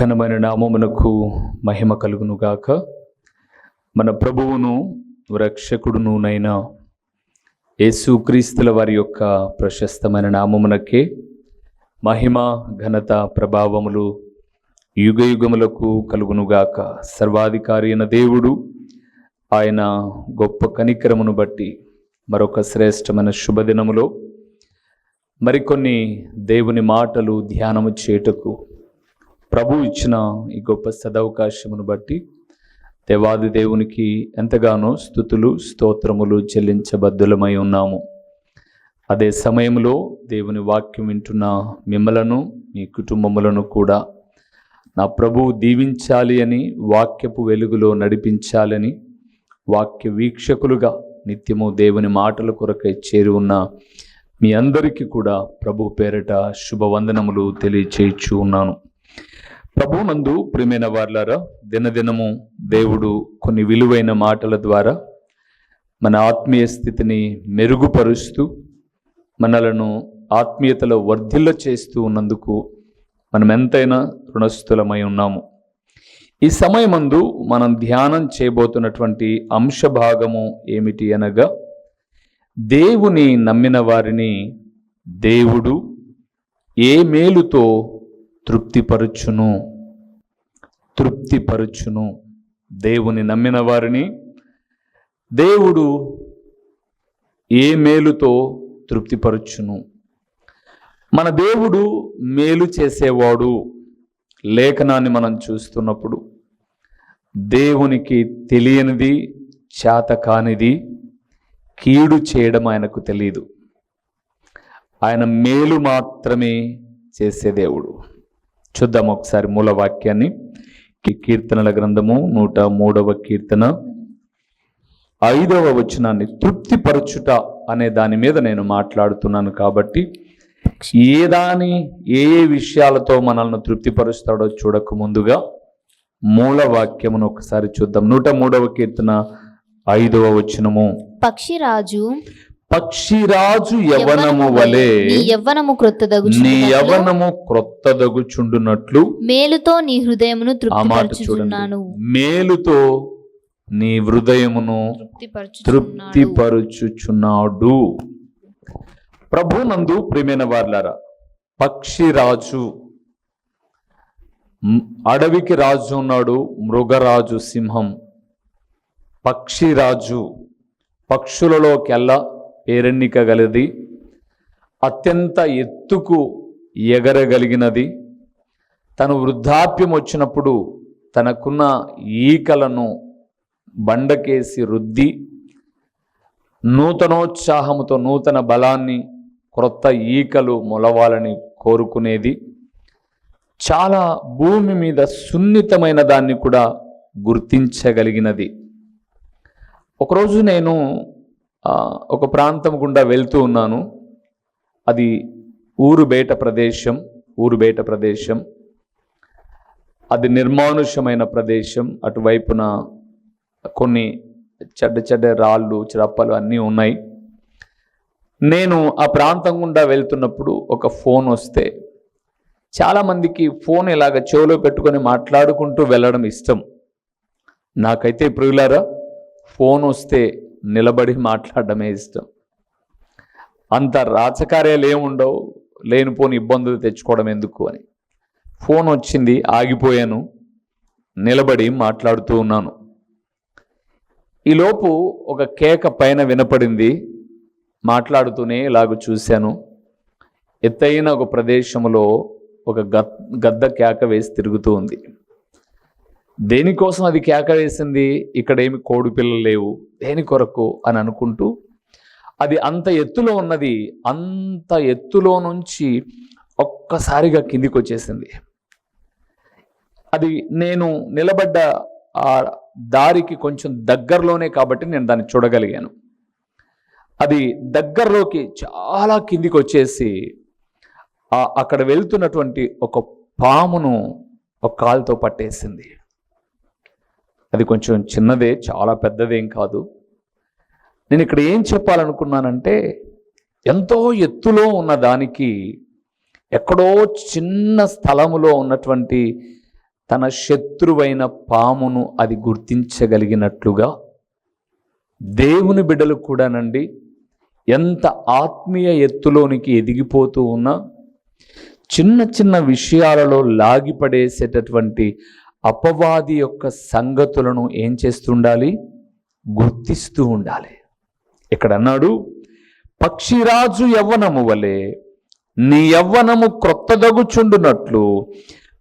ఘనమైన నామమునకు మహిమ కలుగును గాక మన ప్రభువును రక్షకుడునునైన యేసుక్రీస్తుల వారి యొక్క ప్రశస్తమైన నామమునకే మహిమ ఘనత ప్రభావములు యుగ యుగములకు కలుగునుగాక. సర్వాధికారి అయిన దేవుడు ఆయన గొప్ప కనికరమును బట్టి మరొక శ్రేష్టమైన శుభదినములో మరికొన్ని దేవుని మాటలు ధ్యానము చేయుటకు ప్రభు ఇచ్చిన ఈ గొప్ప సదవకాశమును బట్టి దేవాది దేవునికి ఎంతగానో స్థుతులు స్తోత్రములు చెల్లించబద్దులమై ఉన్నాము. అదే సమయంలో దేవుని వాక్యం వింటున్న మిమ్మలను మీ కుటుంబములను కూడా నా ప్రభువు దీవించాలి అని వాక్యపు వెలుగులో నడిపించాలని వాక్య వీక్షకులుగా నిత్యము దేవుని మాటల కొరకై చేరి ఉన్న మీ అందరికీ కూడా ప్రభు పేరట శుభవందనములు తెలియచేయచ్చు ఉన్నాను. ప్రభు నందు ప్రియమైన వార్లారా దినదినము దేవుడు కొన్ని విలువైన మాటల ద్వారా మన ఆత్మీయ స్థితిని మెరుగుపరుస్తూ మనలను ఆత్మీయతలో వర్ధిల్ల చేస్తూ ఉన్నందుకు మనం ఎంతైనా రుణస్థులమై ఉన్నాము. ఈ సమయమందు మనం ధ్యానం చేయబోతున్నటువంటి అంశ భాగము ఏమిటి అనగా దేవుని నమ్మిన వారిని దేవుడు ఏ మేలుతో తృప్తిపరుచును. తృప్తిపరుచును. దేవుని నమ్మిన వారిని దేవుడు ఏ మేలుతో తృప్తిపరుచును? మన దేవుడు మేలు చేసేవాడు లేఖనాన్ని మనం చూస్తున్నప్పుడు. దేవునికి తెలియనిది చేత కానిది కీడు చేయడం ఆయనకు తెలియదు ఆయన మేలు మాత్రమే చేసే దేవుడు. చూద్దాం ఒకసారి మూల వాక్యాన్ని కీర్తనల గ్రంథము నూట మూడవ కీర్తన. ఐదవ వచనాన్ని తృప్తిపరచుట అనే దాని మీద నేను మాట్లాడుతున్నాను కాబట్టి ఏ దాని ఏ ఏ విషయాలతో మనల్ని తృప్తిపరుస్తాడో చూడక ముందుగా మూల వాక్యమును ఒకసారి చూద్దాం. నూట మూడవ కీర్తన ఐదవ వచనము. పక్షిరాజు పక్షిరాజు యవనము వలె నీ యవ్వనము క్రొత్తదగు నీ యవనము క్రొత్తదగుచుండునట్లు మేలుతో నీ హృదయమును తృప్తిపరచుచున్నాను. మేలుతో నీ హృదయమును తృప్తిపరచుచున్నాడు. తృప్తిపరుచుచున్నాడు. ప్రభు నందు ప్రియమైన వార్లారా పక్షిరాజు అడవికి రాజు ఉన్నాడు మృగరాజు సింహం. పక్షిరాజు పక్షులలోకెల్లా పేరెన్నిక గలది అత్యంత ఎత్తుకు ఎగరగలిగినది. తను వృద్ధాప్యం వచ్చినప్పుడు తనకున్న ఈకలను బండకేసి రుద్ది నూతనోత్సాహముతో నూతన బలాన్ని క్రొత్త ఈకలు మొలవాలని కోరుకునేది. చాలా భూమి మీద సున్నితమైన దాన్ని కూడా గుర్తించగలిగినది. ఒకరోజు నేను ఒక ప్రాంతం గుండా వెళ్తూ ఉన్నాను. అది ఊరు బయట ప్రదేశం ఊరు బయట ప్రదేశం. అది నిర్మానుష్యమైన ప్రదేశం. అటువైపున కొన్ని చెడ్డ చెడ్డ రాళ్ళు చిరప్పలు అన్నీ ఉన్నాయి. నేను ఆ ప్రాంతం గుండా వెళ్తున్నప్పుడు ఒక ఫోన్ వస్తే చాలామందికి ఫోన్ ఇలాగ చెవులో పెట్టుకొని మాట్లాడుకుంటూ వెళ్ళడం ఇష్టం. నాకైతే ప్రియులారా ఫోన్ వస్తే నిలబడి మాట్లాడడమే ఇష్టం. అంత రాచకార్యాలు ఏముండవు లేనిపోని ఇబ్బందులు తెచ్చుకోవడం ఎందుకు అని. ఫోన్ వచ్చింది ఆగిపోయాను. నిలబడి మాట్లాడుతూ ఉన్నాను. ఈలోపు ఒక కేక పైన వినపడింది. మాట్లాడుతూనే ఇలాగ చూశాను. ఎత్తైన ఒక ప్రదేశంలో ఒక గద్ గద్ద కేక వేసి తిరుగుతూ ఉంది. దేనికోసం అది కేక వేసింది ఇక్కడ ఏమి కోడి పిల్లలు లేవు. దేని కొరకు? అని అనుకుంటూ అది అంత ఎత్తులో ఉన్నది. అంత ఎత్తులో నుంచి ఒక్కసారిగా కిందికి వచ్చేసింది అది నేను నిలబడ్డ ఆ దారికి కొంచెం దగ్గరలోనే కాబట్టి నేను దాన్ని చూడగలిగాను. అది దగ్గరలోకి చాలా కిందికి వచ్చేసి అక్కడ వెళ్తున్నటువంటి ఒక పామును ఒక కాలుతో పట్టేసింది. అది కొంచెం చిన్నదే చాలా పెద్దదేం కాదు. నేను ఇక్కడ ఏం చెప్పాలనుకున్నానంటే ఎంతో ఎత్తులో ఉన్న దానికి ఎక్కడో చిన్న స్థలములో ఉన్నటువంటి తన శత్రువైన పామును అది గుర్తించగలిగినట్లుగా దేవుని బిడ్డలు కూడానండి ఎంత ఆత్మీయ ఎత్తులోనికి ఎదిగిపోతూ ఉన్నా చిన్న చిన్న విషయాలలో లాగిపడేసేటటువంటి అపవాది యొక్క సంగతులను ఏం చేస్తుండాలి? గుర్తిస్తూ ఉండాలి. ఇక్కడ అన్నాడు పక్షిరాజు యవ్వనము వలె నీ యవ్వనము క్రొత్తదగుచుండునట్లు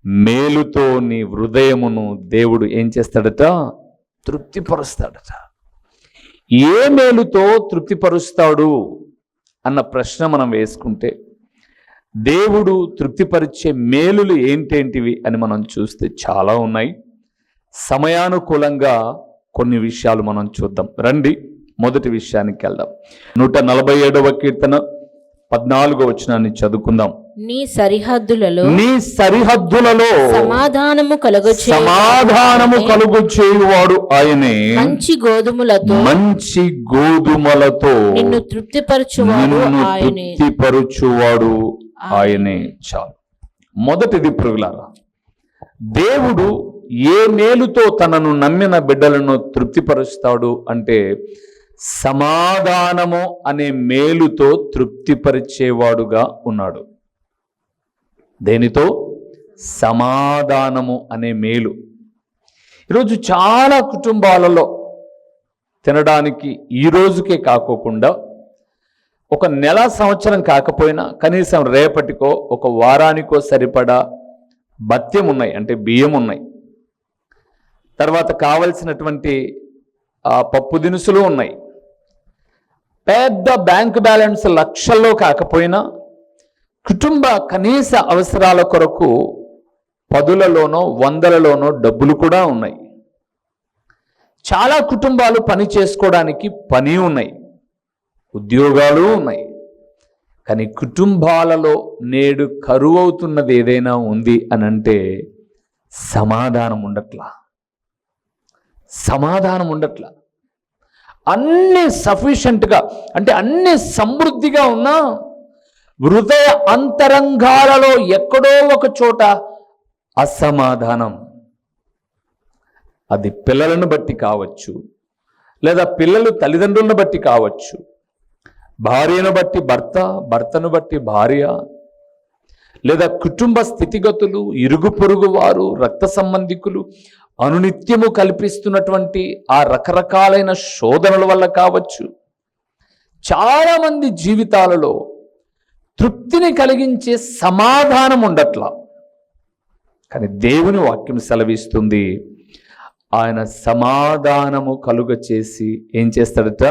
మేలుతో నీ హృదయమును దేవుడు ఏం చేస్తాడట? తృప్తిపరుస్తాడట. ఏ మేలుతో తృప్తిపరుస్తాడు? అన్న ప్రశ్న మనం వేసుకుంటే దేవుడు తృప్తిపరిచే మేలులు ఏంటేంటివి అని మనం చూస్తే చాలా ఉన్నాయి. సమయానుకూలంగా కొన్ని విషయాలు మనం చూద్దాం. రండి మొదటి విషయానికి వెళ్దాం. నూట నలభై ఏడవ కీర్తన పద్నాలుగో వచనాన్ని చదువుకుందాం. నీ సరిహద్దులలో నీ సరిహద్దులలో సమాధానము కలుగచే సమాధానము కలుగు చేయువాడు ఆయనే. మంచి గోధుమలతో మంచి గోధుమలతో నిన్ను తృప్తిపరచువాడు ఆయనే. తృప్తిపరుచువాడు ఆయనే. చాలు. మొదటిది పురుగులారా దేవుడు ఏ మేలుతో తనను నమ్మిన బిడ్డలను తృప్తిపరుస్తాడు అంటే సమాధానము అనే మేలుతో తృప్తిపరిచేవాడుగా ఉన్నాడు. దేనితో? సమాధానము అనే మేలు. ఈరోజు చాలా కుటుంబాలలో తినడానికి ఈ రోజుకే కాకోకుండా ఒక నెల సంవత్సరం కాకపోయినా కనీసం రేపటికో ఒక వారానికో సరిపడా భత్యం ఉన్నాయి అంటే బియ్యం ఉన్నాయి తర్వాత కావలసినటువంటి పప్పు దినుసులు ఉన్నాయి. పెద్ద బ్యాంక్ బ్యాలెన్స్ లక్షల్లో కాకపోయినా కుటుంబ కనీస అవసరాల కొరకు పదులలోనో వందలలోనో డబ్బులు కూడా ఉన్నాయి. చాలా కుటుంబాలు పని చేసుకోవడానికి పని ఉన్నాయి. ఉద్యోగాలు ఉన్నాయి. కానీ కుటుంబాలలో నేడు కరువు అవుతున్నది ఏదైనా ఉంది అని అంటే సమాధానం ఉండట్లా. సమాధానం ఉండట్లా. అన్ని సఫిషియెంట్గా అంటే అన్నీ సమృద్ధిగా ఉన్నా హృదయ అంతరంగాలలో ఎక్కడో ఒక చోట అసమాధానం. అది పిల్లలను బట్టి కావచ్చు లేదా పిల్లలు తల్లిదండ్రులను బట్టి కావచ్చు. భార్యను బట్టి భర్త భర్తను బట్టి భార్య లేదా కుటుంబ స్థితిగతులు ఇరుగు పొరుగు వారు రక్త సంబంధికులు అనునిత్యము కల్పిస్తున్నటువంటి ఆ రకరకాలైన శోధనల వల్ల కావచ్చు. చాలామంది జీవితాలలో తృప్తిని కలిగించే సమాధానం ఉండట్లా. కానీ దేవుని వాక్యం సెలవిస్తుంది. ఆయన సమాధానము కలుగ చేసి ఏం చేస్తాడట?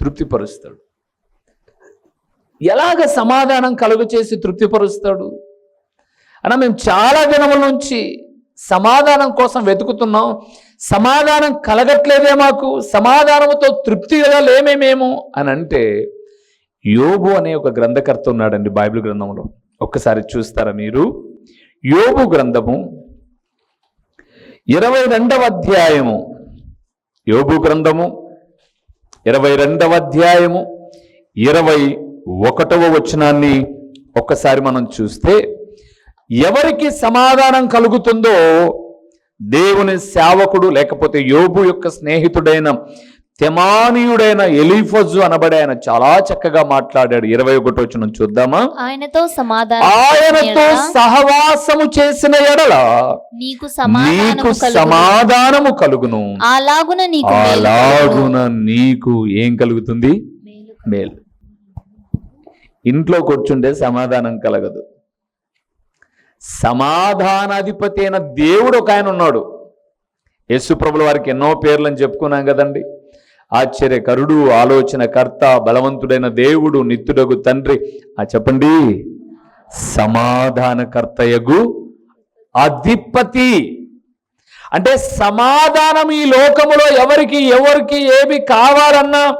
తృప్తిపరుస్తాడు. ఎలాగ సమాధానం కలుగ చేసి తృప్తిపరుస్తాడు? అన్న మేము చాలా దినముల నుంచి సమాధానం కోసం వెతుకుతున్నాం. సమాధానం కలగట్లేదే మాకు. సమాధానంతో తృప్తిగా లేమే మేము అని అంటే యోబు అనే ఒక గ్రంథకర్త ఉన్నాడండి బైబిల్ గ్రంథంలో. ఒక్కసారి చూస్తారా మీరు? యోబు గ్రంథము ఇరవై రెండవ అధ్యాయము. యోబు గ్రంథము ఇరవై రెండవ అధ్యాయము ఇరవై ఒకటవ వచనాన్ని ఒక్కసారి మనం చూస్తే ఎవరికి సమాధానం కలుగుతుందో దేవుని సేవకుడు లేకపోతే యోబు యొక్క స్నేహితుడైన తెమానీయుడైన ఎలీఫజు అనబడే ఆయన చాలా చక్కగా మాట్లాడాడు. ఇరవై ఒకటి వచ్చిన చూద్దామా? ఆయనతో సమాధానం ఆయనతో సహవాసము చేసిన ఎడల నీకు నీకు సమాధానము కలుగును. అలాగున నీకు. అలాగున నీకు ఏం కలుగుతుంది? మేలు మేలు. ఇంట్లో కూర్చుంటే సమాధానం కలగదు. సమాధానాధిపతి అయిన దేవుడు ఒక ఆయన ఉన్నాడు. యేసు ప్రభుల వారికి ఎన్నో పేర్లను చెప్పుకున్నాం కదండి. ఆశ్చర్యకరుడు ఆలోచనకర్త బలవంతుడైన దేవుడు నిత్యుడగు తండ్రి. ఆ చెప్పండి. సమాధానకర్తయగు అధిపతి. అంటే సమాధానం ఈ లోకములో ఎవరికి ఎవరికి ఏమి కావాలన్నా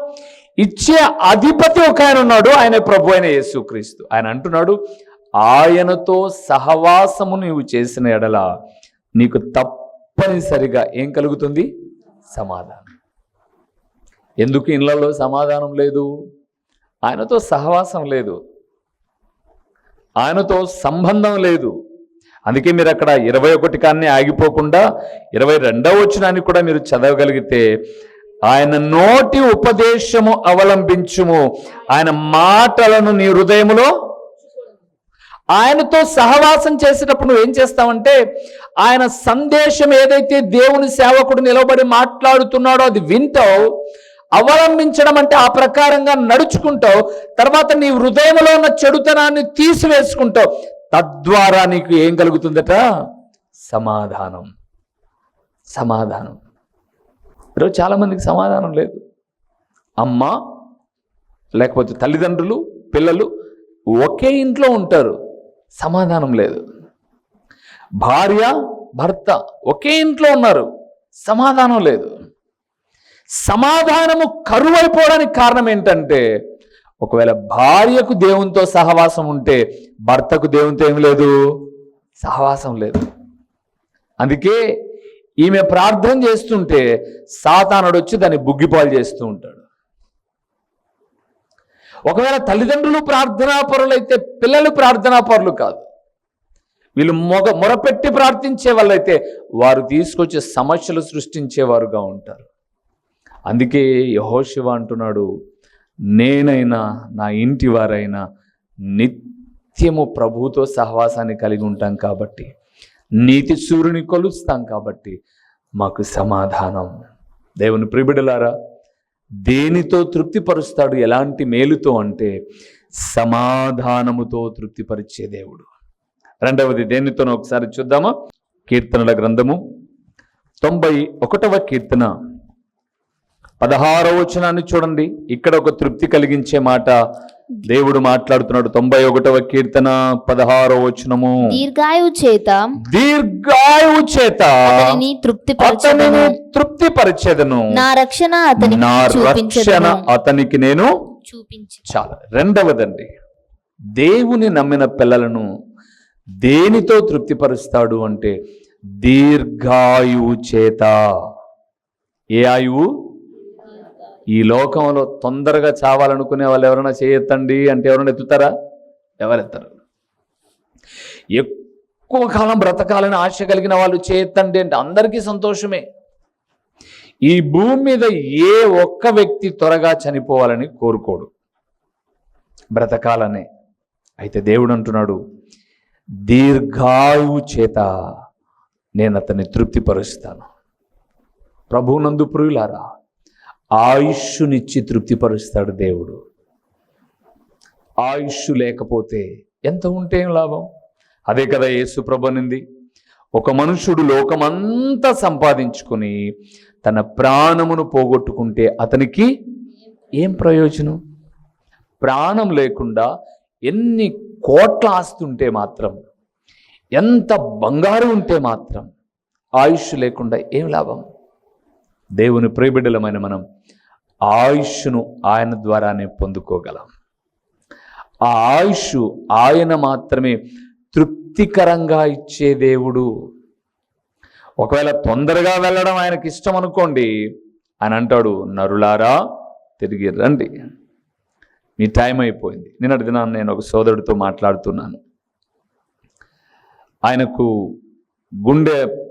ఇచ్చే అధిపతి ఒక ఆయన ఉన్నాడు. ఆయన ప్రభు అయిన యేసుక్రీస్తు. ఆయన అంటున్నాడు ఆయనతో సహవాసము నీవు చేసిన ఎడల నీకు తప్పనిసరిగా ఏం కలుగుతుంది? సమాధానం. ఎందుకు ఇళ్ళలో సమాధానం లేదు? ఆయనతో సహవాసం లేదు. ఆయనతో సంబంధం లేదు. అందుకే మీరు అక్కడ ఇరవై ఒకటి కాన్ని ఆగిపోకుండా ఇరవై రెండవ వచనాన్ని కూడా మీరు చదవగలిగితే ఆయన నోటి ఉపదేశము అవలంబించుము. ఆయన మాటలను నీ హృదయములో ఆయనతో సహవాసం చేసేటప్పుడు నువ్వేం చేస్తావంటే ఆయన సందేశం ఏదైతే దేవుని సేవకుడు నిలబడి మాట్లాడుతున్నాడో అది వింటావు అవలంబించడం అంటే ఆ ప్రకారంగా నడుచుకుంటావు తర్వాత నీ హృదయంలో ఉన్న చెడుతనాన్ని తీసివేసుకుంటావు. తద్వారా నీకు ఏం కలుగుతుందట? సమాధానం. సమాధానం. ఈరోజు చాలామందికి సమాధానం లేదు. అమ్మ లేకపోతే తల్లిదండ్రులు పిల్లలు ఒకే ఇంట్లో ఉంటారు. సమాధానం లేదు. భార్య భర్త ఒకే ఇంట్లో ఉన్నారు. సమాధానం లేదు. సమాధానము కరువైపోవడానికి కారణం ఏంటంటే ఒకవేళ భార్యకు దేవునితో సహవాసం ఉంటే భర్తకు దేవునితో ఏం లేదు? సహవాసం లేదు. అందుకే ఈమె ప్రార్థన చేస్తుంటే సాతానుడు వచ్చి దాన్ని బుగ్గిపాలు చేస్తూ ఉంటాడు. ఒకవేళ తల్లిదండ్రులు ప్రార్థనా అయితే పిల్లలు ప్రార్థనా పరులు కాదు. వీళ్ళు మొగ మొరపెట్టి ప్రార్థించే వాళ్ళైతే వారు తీసుకొచ్చే సమస్యలు సృష్టించేవారుగా ఉంటారు. అందుకే యహోశివ అంటున్నాడు నేనైనా నా ఇంటి వారైనా నిత్యము ప్రభుతో సహవాసాన్ని కలిగి ఉంటాం కాబట్టి నీతి సూర్యుని కొలుస్తాం కాబట్టి మాకు సమాధానం. దేవుని ప్రిబిడలారా దేనితో తృప్తిపరుస్తాడు ఎలాంటి మేలుతో అంటే సమాధానముతో తృప్తిపరిచే దేవుడు. రెండవది దేనితోనో ఒకసారి చూద్దామా? కీర్తనల గ్రంథము తొంభై ఒకటవ కీర్తన. పదహారవ వచనాన్ని చూడండి. ఇక్కడ ఒక తృప్తి కలిగించే మాట దేవుడు మాట్లాడుతున్నాడు. తొంభై ఒకటవ కీర్తన పదహారవ వచనము. దీర్ఘాయువు చేత దీర్ఘాయువు చేత అతనిని అతనిని తృప్తిపరిచేదను. నా రక్షణ అతనికి నా రక్షణ అతనికి నేను చూపించు. చాలా. రెండవదండి. దేవుని నమ్మిన పిల్లలను దేనితో తృప్తిపరుస్తాడు అంటే దీర్ఘాయువు చేత. ఏ ఆయువు? ఈ లోకంలో తొందరగా చావాలనుకునే వాళ్ళు ఎవరైనా చేయొద్దండి అంటే ఎవరైనా ఎత్తుతారా? ఎవరెత్తారు? ఎక్కువ కాలం బ్రతకాలని ఆశ కలిగిన వాళ్ళు చేయొద్దండి అంటే అందరికీ సంతోషమే. ఈ భూమి మీద ఏ ఒక్క వ్యక్తి త్వరగా చనిపోవాలని కోరుకోడు. బ్రతకాలనే. అయితే దేవుడు అంటున్నాడు దీర్ఘాయువు చేత నేను అతన్ని తృప్తిపరుస్తాను. ప్రభువునందు ప్రియులారా ఆయుష్నిచ్చి తృప్తిపరుస్తాడు దేవుడు. ఆయుష్ లేకపోతే ఎంత ఉంటే ఏం లాభం? అదే కదా యేసు ప్రభనింది ఒక మనుషుడు లోకమంతా సంపాదించుకొని తన ప్రాణమును పోగొట్టుకుంటే అతనికి ఏం ప్రయోజనం? ప్రాణం లేకుండా ఎన్ని కోట్ల ఆస్తుంటే మాత్రం ఎంత బంగారు ఉంటే మాత్రం ఆయుష్ లేకుండా ఏం లాభం? దేవుని ప్రియబిడ్డలమైన మనం ఆయుష్ను ఆయన ద్వారానే పొందుకోగలం. ఆ ఆయుష్ ఆయన మాత్రమే తృప్తికరంగా ఇచ్చే దేవుడు. ఒకవేళ తొందరగా వెళ్ళడం ఆయనకి ఇష్టం అనుకోండి అని అంటాడు నరులారా తిరిగి రండి. మీ టైం అయిపోయింది. నిన్నటి దినాన్ని నేను ఒక సోదరుడితో మాట్లాడుతున్నాను. ఆయనకు గుండె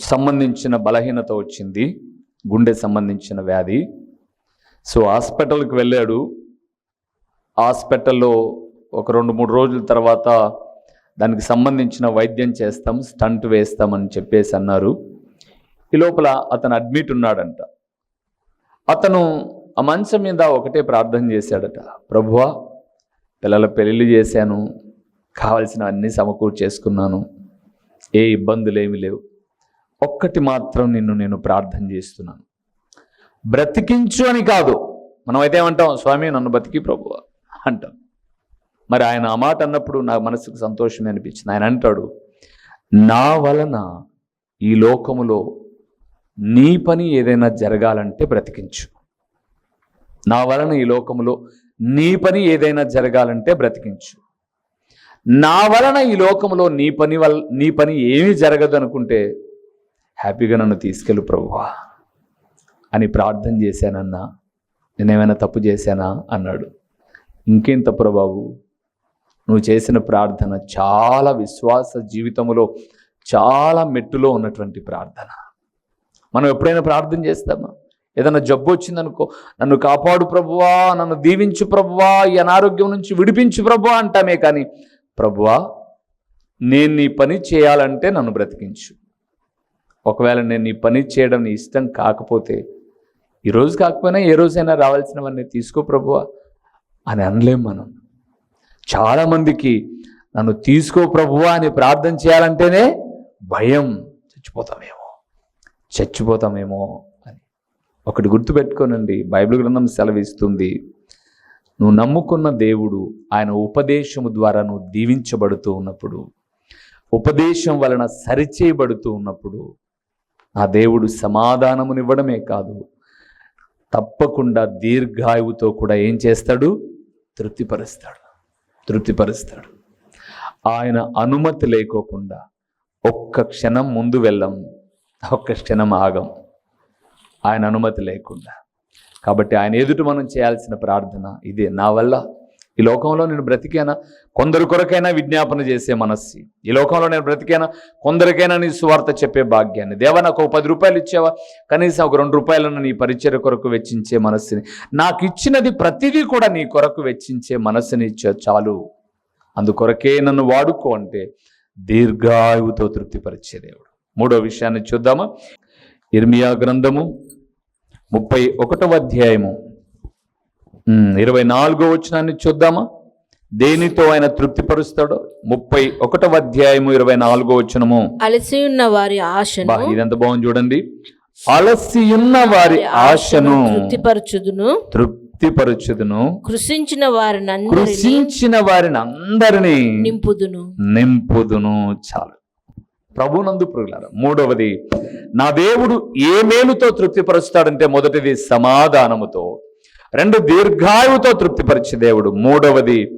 సంబంధించిన బలహీనత వచ్చింది గుండె సంబంధించిన వ్యాధి. సో హాస్పిటల్కి వెళ్ళాడు. హాస్పిటల్లో ఒక రెండు మూడు రోజుల తర్వాత దానికి సంబంధించిన వైద్యం చేస్తాం స్టంట్ వేస్తామని చెప్పేసి అన్నారు. ఈ లోపల అతను అడ్మిట్ ఉన్నాడంట. అతను ఆ మంచం మీద ఒకటే ప్రార్థన చేశాడట. ప్రభువా పిల్లల పెళ్ళిళ్ళు చేశాను. కావలసిన అన్ని సమకూర్చేసుకున్నాను. ఏ ఇబ్బందులు ఏమీ లేవు. ఒక్కటి మాత్రం నిన్ను నేను ప్రార్థన చేస్తున్నాను. బ్రతికించు అని కాదు. మనం అయితే ఏమంటాం స్వామి నన్ను బతికి ప్రభువ అంటాం. మరి ఆయన ఆ మాట అన్నప్పుడు నా మనసుకు సంతోషమే అనిపించింది. ఆయన అంటాడు నా వలన ఈ లోకములో నీ పని ఏదైనా జరగాలంటే బ్రతికించు. నా వలన ఈ లోకములో నీ పని ఏదైనా జరగాలంటే బ్రతికించు. నా వలన ఈ లోకములో నీ పని వల్ల నీ పని ఏమీ జరగదు అనుకుంటే హ్యాపీగా నన్ను తీసుకెళ్ళు ప్రభువా అని ప్రార్థన చేశానన్నా. నేనేమైనా తప్పు చేశానా? అన్నాడు. ఇంకేం తప్పురా బాబు? నువ్వు చేసిన ప్రార్థన చాలా విశ్వాస జీవితంలో చాలా మెట్టులో ఉన్నటువంటి ప్రార్థన. మనం ఎప్పుడైనా ప్రార్థన చేస్తామా? ఏదైనా జబ్బు వచ్చిందనుకో నన్ను కాపాడు ప్రభువా నన్ను దీవించు ప్రభువా ఈ అనారోగ్యం నుంచి విడిపించు ప్రభువా అంటామే కానీ ప్రభువా నేను నీ పని చేయాలంటే నన్ను బ్రతికించు. ఒకవేళ నేను నీ పని చేయడం నీ ఇష్టం కాకపోతే ఈరోజు కాకపోయినా ఏ రోజైనా రావాల్సినవన్నీ తీసుకో ప్రభువా అని అనలేం మనం. చాలామందికి నన్ను తీసుకో ప్రభువా అని ప్రార్థన చేయాలంటేనే భయం. చచ్చిపోతామేమో. చచ్చిపోతామేమో అని. ఒకటి గుర్తుపెట్టుకోనండి. బైబిల్ గ్రంథం సెలవిస్తుంది నువ్వు నమ్ముకున్న దేవుడు ఆయన ఉపదేశము ద్వారా నువ్వు దీవించబడుతూ ఉన్నప్పుడు ఉపదేశం వలన సరిచేయబడుతూ ఉన్నప్పుడు ఆ దేవుడు సమాధానమునివ్వడమే కాదు. తప్పకుండా దీర్ఘాయువుతో కూడా ఏం చేస్తాడు? తృప్తిపరుస్తాడు. తృప్తిపరుస్తాడు. ఆయన అనుమతి లేకోకుండా ఒక్క క్షణం ముందు వెళ్ళం ఒక్క క్షణం ఆగం. ఆయన అనుమతి లేకుండా. కాబట్టి ఆయన ఎదుట మనం చేయాల్సిన ప్రార్థన ఇదే నా వల్ల. ఈ లోకంలో నేను బ్రతికేనా? కొందరు కొరకైనా విజ్ఞాపన చేసే మనస్సు. ఈ లోకంలో నేను బ్రతికేనా? కొందరికైనా నీ సువార్త చెప్పే భాగ్యాన్ని. దేవా నాకు ఒక పది రూపాయలు ఇచ్చావా? కనీసం ఒక రెండు రూపాయలను నీ పరిచయ కొరకు వెచ్చించే మనస్సుని. నాకు ఇచ్చినది ప్రతిదీ కూడా నీ కొరకు వెచ్చించే మనస్సుని ఇచ్చే చాలు. అందుకొరకే నన్ను వాడుకో అంటే దీర్ఘాయువుతో తృప్తిపరిచే దేవుడు. మూడో విషయాన్ని చూద్దామా? ఇర్మియా గ్రంథము ముప్పై ఒకటవ అధ్యాయము. ఇరవై నాలుగో వచనాన్ని చూద్దామా? దేనితో ఆయన తృప్తిపరుస్తాడో? ముప్పై ఒకటవ అధ్యాయము ఇరవై నాలుగో వచనము. అలసి ఉన్న వారి ఆశను బా ఇదెంత బాగుంది చూడండి. అలసి ఉన్న వారి ఆశను తృప్తిపరచుదును. తృప్తిపరచుదును. కృషించిన వారిని కృషించిన వారిని అందరినీ నింపుదును. నింపుదును. చాలు. ప్రభునందు ప్రియులారా మూడవది నా దేవుడు ఏ మేలుతో తృప్తిపరుస్తాడంటే మొదటిది సమాధానముతో రెండు దీర్ఘాయువుతో తృప్తిపరిచే దేవుడు. మూడవది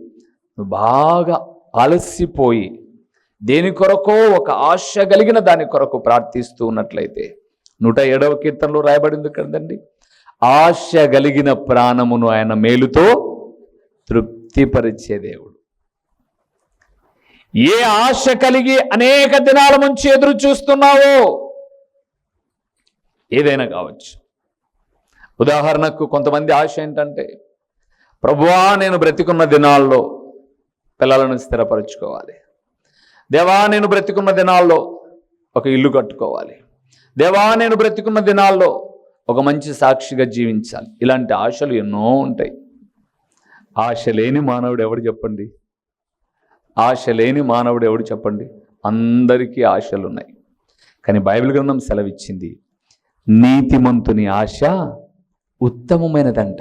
బాగా అలసిపోయి దేని కొరకో ఒక ఆశ కలిగిన దాని కొరకు ప్రార్థిస్తూ ఉన్నట్లయితే నూట ఏడవ కీర్తనలో రాయబడింది కదండి. ఆశ కలిగిన ప్రాణమును ఆయన మేలుతో తృప్తిపరిచే దేవుడు. ఏ ఆశ కలిగి అనేక దినాల నుంచి ఎదురు చూస్తున్నావో ఏదైనా కావచ్చు. ఉదాహరణకు కొంతమంది ఆశ ఏంటంటే ప్రభువా నేను బ్రతికున్న దినాల్లో పిల్లలను స్థిరపరచుకోవాలి. దేవా నేను బ్రతికున్న దినాల్లో ఒక ఇల్లు కట్టుకోవాలి. దేవా నేను బ్రతికున్న దినాల్లో ఒక మంచి సాక్షిగా జీవించాలి. ఇలాంటి ఆశలు ఎన్నో ఉంటాయి. ఆశ లేని మానవుడు ఎవడు చెప్పండి? ఆశ లేని మానవుడు ఎవడు చెప్పండి? అందరికీ ఆశలు ఉన్నాయి కానీ బైబిల్ గ్రంథం సెలవిచ్చింది నీతిమంతుని ఆశ ఉత్తమమైనదంట.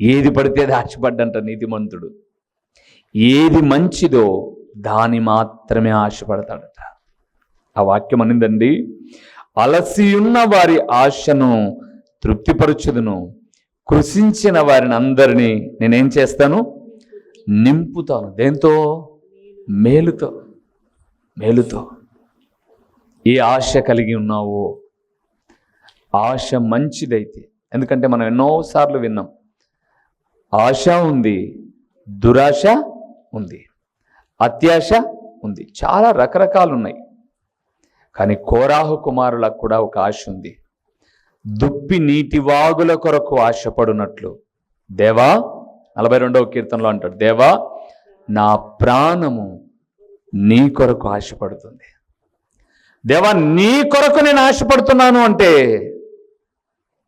ఏది పడితే అది ఆశపడ్డంట నీతిమంతుడు. ఏది మంచిదో దాని మాత్రమే ఆశపడతాడట. ఆ వాక్యం అనిందండి అలసియున్న వారి ఆశను తృప్తిపరచుదును. కృషించిన వారిని అందరినీ నేనేం చేస్తాను? నింపుతాను. దేంతో? మేలుతో. మేలుతో. ఏ ఆశ కలిగి ఉన్నావో ఆశ మంచిదైతే. ఎందుకంటే మనం ఎన్నోసార్లు విన్నాం ఆశ ఉంది దురాశ ఉంది అత్యాశ ఉంది చాలా రకరకాలు ఉన్నాయి కానీ కోరాహు కుమారులకు కూడా ఒక ఆశ ఉంది. దుప్పి నీటి వాగుల కొరకు ఆశపడునట్లు. దేవా నలభై రెండవ కీర్తనలో అంటాడు దేవా నా ప్రాణము నీ కొరకు ఆశపడుతుంది. దేవా నీ కొరకు నేను ఆశపడుతున్నాను అంటే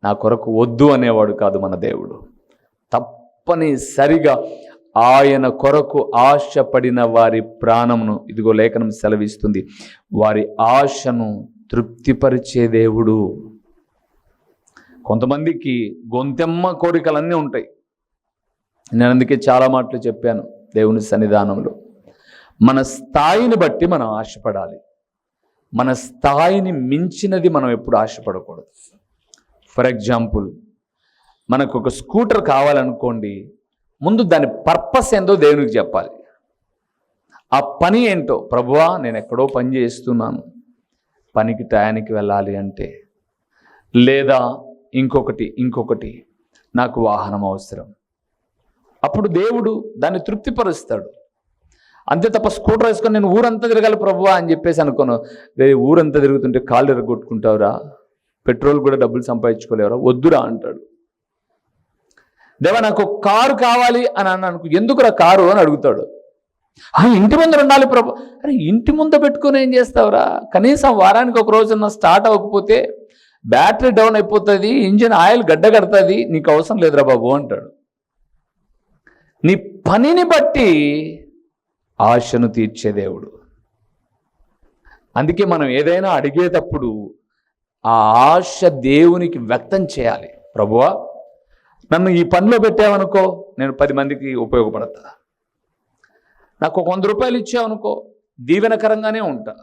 నా కొరకు వద్దు అనేవాడు కాదు మన దేవుడు. తప్పనిసరిగా ఆయన కొరకు ఆశపడిన వారి ప్రాణమును ఇదిగో లేఖనం సెలవిస్తుంది వారి ఆశను తృప్తిపరిచే దేవుడు. కొంతమందికి గొంతెమ్మ కోరికలన్నీ ఉంటాయి. నేను అందుకే చాలా మాటలు చెప్పాను దేవుని సన్నిధానంలో. మన స్థాయిని బట్టి మనం ఆశపడాలి. మన స్థాయిని మించినది మనం ఎప్పుడు ఆశపడకూడదు. ఫర్ ఎగ్జాంపుల్ మనకు ఒక స్కూటర్ కావాలనుకోండి ముందు దాని పర్పస్ ఏందో దేవునికి చెప్పాలి. ఆ పని ఏంటో ప్రభువా నేను ఎక్కడో పని చేస్తున్నాను. పనికి టయానికి వెళ్ళాలి అంటే. లేదా ఇంకొకటి ఇంకొకటి నాకు వాహనం అవసరం. అప్పుడు దేవుడు దాన్ని తృప్తిపరుస్తాడు. అంతే తప్ప స్కూటర్ వేసుకొని నేను ఊరంతా తిరగాలి ప్రభువా అని చెప్పేసి అనుకోను. ఊరంతా తిరుగుతుంటే కాళ్ళు ఎరగొట్టుకుంటావురా. పెట్రోల్ కూడా డబ్బులు సంపాదించుకోలేవరా? వద్దురా అంటాడు. దేవా నాకు ఒక కారు కావాలి అని అన్న అనుకో ఎందుకురా కారు అని అడుగుతాడు. "ఆ, ఇంటి ముందర ఉండాలి ప్రభు అరే ఇంటి ముందు పెట్టుకొని ఏం చేస్తావురా? కనీసం వారానికి ఒక రోజున స్టార్ట్ అవ్వకపోతే బ్యాటరీ డౌన్ అయిపోతుంది ఇంజిన్ ఆయిల్ గడ్డ కడుతుంది నీకు అవసరం లేదురా బాబు అంటాడు. నీ పనిని బట్టి ఆశను తీర్చే దేవుడు. అందుకే మనం ఏదైనా అడిగేటప్పుడు ఆ ఆశ దేవునికి వ్యక్తం చేయాలి. ప్రభువా నన్ను ఈ పనిలో పెట్టావనుకో నేను పది మందికి ఉపయోగపడతా. నాకు ఒక వంద రూపాయలు ఇచ్చావనుకో దీవెనకరంగానే ఉంటా.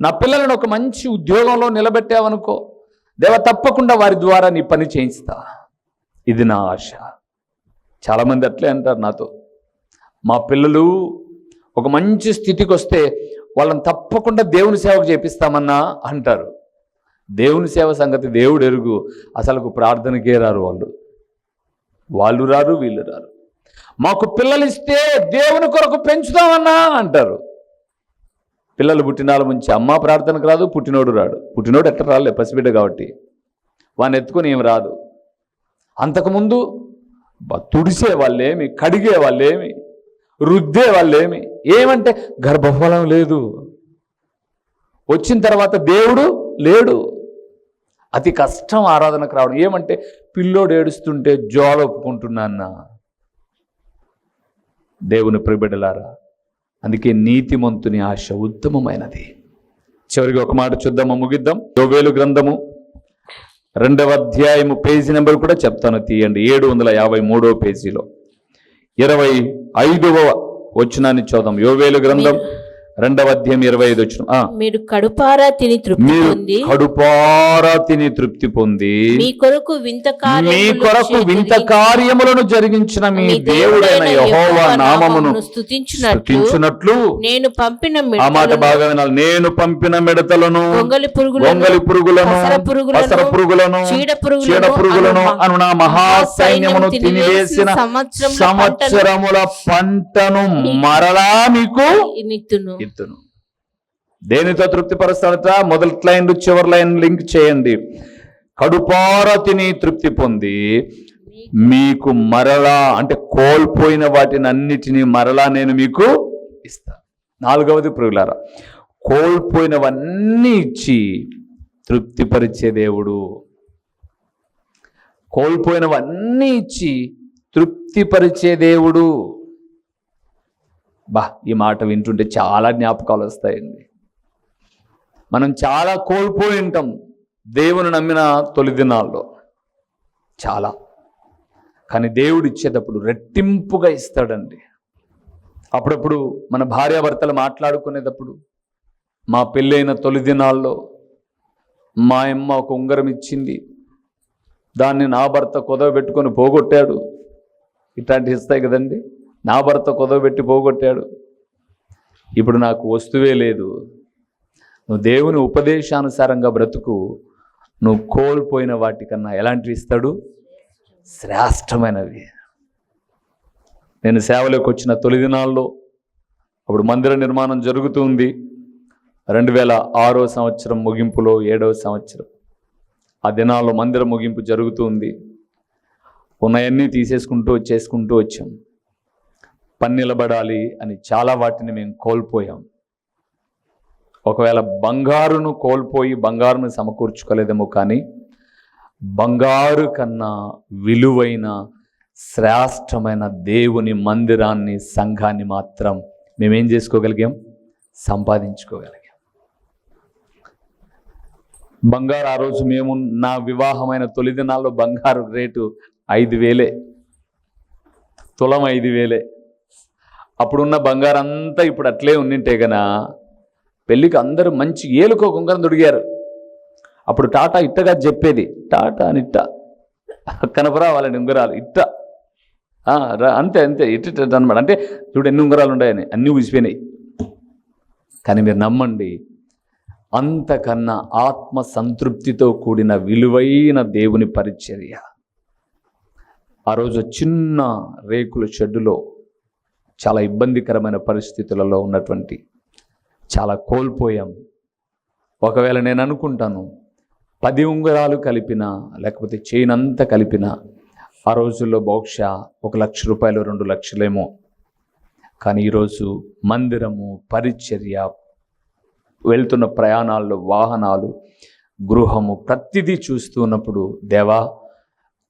నా పిల్లలను ఒక మంచి ఉద్యోగంలో నిలబెట్టావనుకో దేవ తప్పకుండా వారి ద్వారా నీ పని చేయిస్తా. ఇది నా ఆశ. చాలామంది అట్లే అంటారు నాతో. మా పిల్లలు ఒక మంచి స్థితికి వస్తే వాళ్ళని తప్పకుండా దేవుని సేవకు చేపిస్తామన్నా అంటారు. దేవుని సేవ సంగతి దేవుడు ఎరుగు అసలుకు ప్రార్థనకే రారు వాళ్ళు. వాళ్ళు రారు వీళ్ళు రారు. మాకు పిల్లలు ఇస్తే దేవుని కొరకు పెంచుదామన్నా అంటారు. పిల్లలు పుట్టినాల నుంచి అమ్మ ప్రార్థనకు రాదు పుట్టినోడు రాడు. పుట్టినోడు ఎట్లా రాలే పసిబిడ్డ కాబట్టి. వాడిని ఎత్తుకొని ఏం రాదు. అంతకుముందు తుడిసే వాళ్ళేమి కడిగే వాళ్ళేమి రుద్దే వాళ్ళేమి. ఏమంటే గర్భఫలం లేదు. వచ్చిన తర్వాత దేవుడు లేడు. అతి కష్టం ఆరాధనకు రావడం. ఏమంటే పిల్లోడు ఏడుస్తుంటే జోల ఒప్పుకుంటున్నాన్న దేవుని ప్రిబిడలారా అందుకే నీతిమంతుని ఆశ ఉత్తమమైనది. చివరికి ఒక మాట చూద్దాము ముగిద్దాం. యోవేలు గ్రంథము రెండవ అధ్యాయము పేజీ నెంబర్ కూడా చెప్తాను తీయండి. ఏడు వందల యాభై మూడవ పేజీలో. ఇరవై ఐదవ వచనాన్ని చూద్దాం. యోవేలు గ్రంథం రెండవ అధ్యాయం ఇరవై ఐదు వచ్చిన మీరు కడుపారా తిని తృప్తి మీరు పొంది కడుపారా తిని తృప్తి పొంది మీ కొరకు వింత మీ కొరకు వింత కార్యములను జరిగించిన మీ దేవుడైన యెహోవా నామమును స్తుతించున్నట్లు నేను పంపిన ఆ మాట మిడతలను, బాగా వినాలి. నేను పంపిన మిడతలను గొంగలి పురుగులను గొంగలి పురుగులను పసర పురుగులను, చీడ పురుగులను, చీడ పురుగులను అను నా మహాసైన్యమును తినివేసిన సంవత్సరముల సంవత్సరముల పంటను మరలా మీకు నిత్తును దేనితో తృప్తిపరుస్తాడట మొదటి లైన్ చివరి లైన్ లింక్ చేయండి. కడుపార తిని తృప్తి పొంది మీకు మరలా అంటే కోల్పోయిన వాటిని అన్నిటినీ మరలా నేను మీకు ఇస్తాను. నాలుగవది ప్రియులారా కోల్పోయినవన్నీ ఇచ్చి తృప్తిపరిచే దేవుడు. కోల్పోయినవన్నీ ఇచ్చి తృప్తిపరిచే దేవుడు. బా ఈ మాట వింటుంటే చాలా జ్ఞాపకాలు వస్తాయండి. మనం చాలా కోల్పోయి ఉంటాం దేవుని నమ్మిన తొలి దినాల్లో. చాలా. కానీ దేవుడు ఇచ్చేటప్పుడు రెట్టింపుగా ఇస్తాడండి. అప్పుడప్పుడు మన భార్యాభర్తలు మాట్లాడుకునేటప్పుడు మా పెళ్ళైన తొలి దినాల్లో మా అమ్మ ఒక ఉంగరం ఇచ్చింది. దాన్ని నా భర్త కొదవ పెట్టుకొని పోగొట్టాడు. ఇట్లాంటివి ఇస్తాయి కదండి. నా భర్త కుదవబెట్టి పోగొట్టాడు. ఇప్పుడు నాకు వస్తువే లేదు. నువ్వు దేవుని ఉపదేశానుసారంగా బ్రతుకు. నువ్వు కోల్పోయిన వాటికన్నా ఎలాంటివి ఇస్తాడు? శ్రేష్టమైనవి. నేను సేవలోకి వచ్చిన తొలి దినాల్లో అప్పుడు మందిర నిర్మాణం జరుగుతుంది రెండు వేల ఆరో సంవత్సరం ముగింపులో ఏడవ సంవత్సరం. ఆ దినాల్లో మందిర ముగింపు జరుగుతుంది ఉన్నాయన్నీ తీసేసుకుంటూ వచ్చేసుకుంటూ వచ్చాం. నిలబడాలి అని చాలా వాటిని మేము కోల్పోయాం. ఒకవేళ బంగారును కోల్పోయి బంగారును సమకూర్చుకోలేదేమో కానీ బంగారు కన్నా విలువైన శ్రేష్టమైన దేవుని మందిరాన్ని సంఘాన్ని మాత్రం మేమేం చేసుకోగలిగాం? సంపాదించుకోగలిగాం. బంగారు ఆ రోజు మేము నా వివాహమైన తొలి దినాల్లో బంగారు రేటు ఐదు వేలే. తులం ఐదు వేలే. అప్పుడున్న బంగారం అంతా ఇప్పుడు అట్లే ఉండింటే గన పెళ్ళికి అందరూ మంచి ఏలుకో కుంకరం దొడిగారు. అప్పుడు టాటా ఇట్టగా చెప్పేది టాటా అని ఇట్ట కనపరా వాళ్ళని ఉంగరాలు ఇట్ట. రా- అంతే అంతే ఇట్ట అనమాట అంటే చూడు ఎన్ని ఉంగరాలు ఉన్నాయని అన్నీ ఊసిపోయినాయి కానీ మీరు నమ్మండి అంతకన్నా ఆత్మ సంతృప్తితో కూడిన విలువైన దేవుని పరిచర్య. ఆ రోజు చిన్న రేకుల షెడ్డులో చాలా ఇబ్బందికరమైన పరిస్థితులలో ఉన్నటువంటి చాలా కోల్పోయాం. ఒకవేళ నేను అనుకుంటాను పది ఉంగరాలు కలిపిన లేకపోతే చైన్ అంతా కలిపిన ఆ రోజుల్లో బహుశా ఒక లక్ష రూపాయలు రెండు లక్షలేమో. కానీ ఈరోజు మందిరము పరిచర్య వెళ్తున్న ప్రయాణాల్లో వాహనాలు గృహము ప్రతిదీ చూస్తున్నప్పుడు దేవా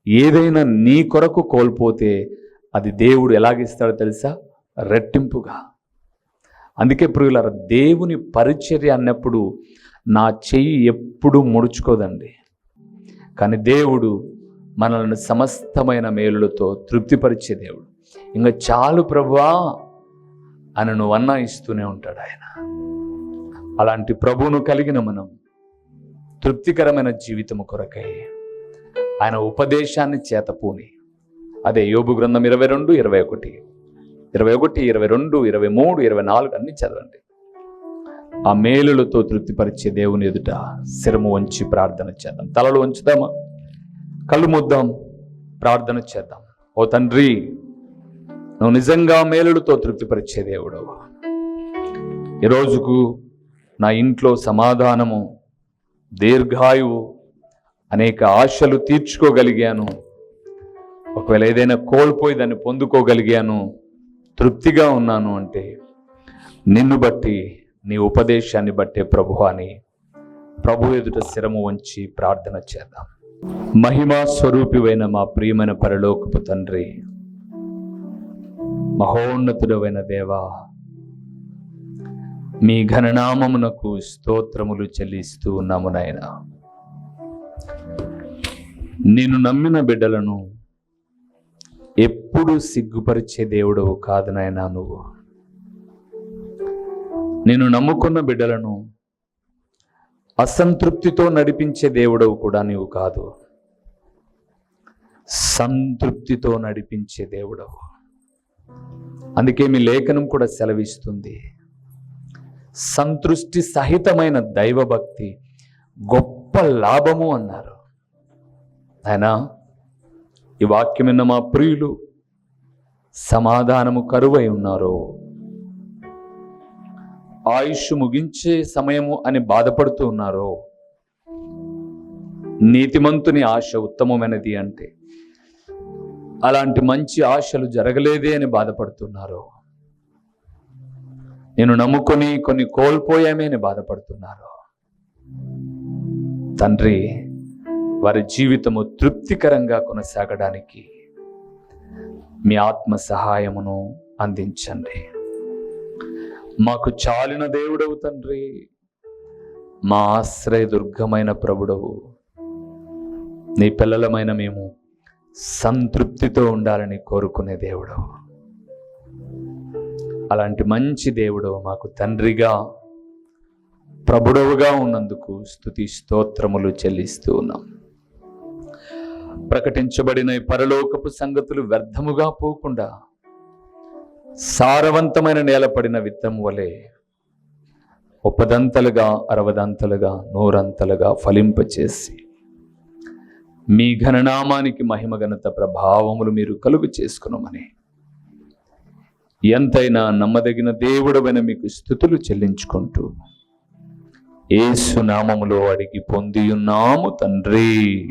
ఏదైనా నీ కొరకు కోల్పోతే అది దేవుడు ఎలాగిస్తాడో తెలుసా? రెట్టింపుగా. అందుకే ప్రియులార దేవుని పరిచర్య అన్నప్పుడు నా చెయ్యి ఎప్పుడూ ముడుచుకోదండి. కానీ దేవుడు మనల్ని సమస్తమైన మేలులతో తృప్తిపరిచే దేవుడు. ఇంకా చాలు ప్రభువా అని నువ్వు అన్నా ఇస్తూనే ఉంటాడు ఆయన. అలాంటి ప్రభువును కలిగిన మనం తృప్తికరమైన జీవితము కొరకై ఆయన ఉపదేశాన్ని చేతపూని అదే యోబు గ్రంథం ఇరవై రెండు ఇరవై ఒకటి. ఇరవై ఒకటి ఇరవై రెండు ఇరవై మూడు ఇరవై నాలుగు అన్ని చదవండి. ఆ మేలులతో తృప్తిపరిచే దేవుని ఎదుట శిరము వంచి ప్రార్థన చేద్దాం. తలలు వంచుదామా? కళ్ళు ముద్దాం ప్రార్థన చేద్దాం. ఓ తండ్రి నువ్వు నిజంగా మేలులతో తృప్తిపరిచే దేవుడు ఈ రోజుకు నా ఇంట్లో సమాధానము దీర్ఘాయువు అనేక ఆశలు తీర్చుకోగలిగాను. ఒకవేళ ఏదైనా కోల్పోయి దాన్ని పొందుకోగలిగాను తృప్తిగా ఉన్నాను అంటే నిన్ను బట్టి నీ ఉపదేశాన్ని బట్టే ప్రభు అని ప్రభు ఎదుట శిరము వంచి ప్రార్థన చేద్దాం. మహిమా స్వరూపివైన మా ప్రియమైన పరలోకపు తండ్రి మహోన్నతుడమైన దేవా మీ ఘననామమునకు స్తోత్రములు చెల్లిస్తూ ఉన్నాము నాయన. నేను నమ్మిన బిడ్డలను ఎప్పుడు సిగ్గుపరిచే దేవుడవు కాదు నాయన నువ్వు. నేను నమ్ముకున్న బిడ్డలను అసంతృప్తితో నడిపించే దేవుడవు కూడా నీవు కాదు. సంతృప్తితో నడిపించే దేవుడవు. అందుకే మీ లేఖనం కూడా సెలవిస్తుంది. సంతృష్టి సహితమైన దైవభక్తి గొప్ప లాభము అన్నారు. ఆయన ఈ వాక్యమిన్న మా ప్రియులు సమాధానము కరువై ఉన్నారు. ఆయుష్ ముగించే సమయము అని బాధపడుతూ ఉన్నారు. నీతిమంతుని ఆశ ఉత్తమమైనది అంటే అలాంటి మంచి ఆశలు జరగలేదే అని బాధపడుతున్నారు. నేను నమ్ముకొని కొన్ని కోల్పోయామే అని బాధపడుతున్నారు. తండ్రి వారి జీవితము తృప్తికరంగా కొనసాగడానికి మీ ఆత్మ సహాయమును అందించండి. మాకు చాలిన దేవుడవు తండ్రి. మా ఆశ్రయ దుర్గమైన ప్రభుడవు. నీ పిల్లలమైన మేము సంతృప్తితో ఉండాలని కోరుకునే దేవుడవు. అలాంటి మంచి దేవుడవు మాకు తండ్రిగా ప్రభుడవుగా ఉన్నందుకు స్థుతి స్తోత్రములు చెల్లిస్తూ ఉన్నాం. ప్రకటించబడిన పరలోకపు సంగతులు వ్యర్థముగా పోకుండా సారవంతమైన నేలపడిన విత్తం వలె ముప్పదంతలుగా అరవదంతలుగా నూరంతలుగా ఫలింపచేసి మీ ఘననామానికి మహిమ ఘనత ప్రభావములు మీరు కలుగు చేసుకునమని. ఎంతైనా నమ్మదగిన దేవుడవైన మీకు స్థుతులు చెల్లించుకుంటూ ఏసు నామములో అడిగి పొందియున్నాము తండ్రి.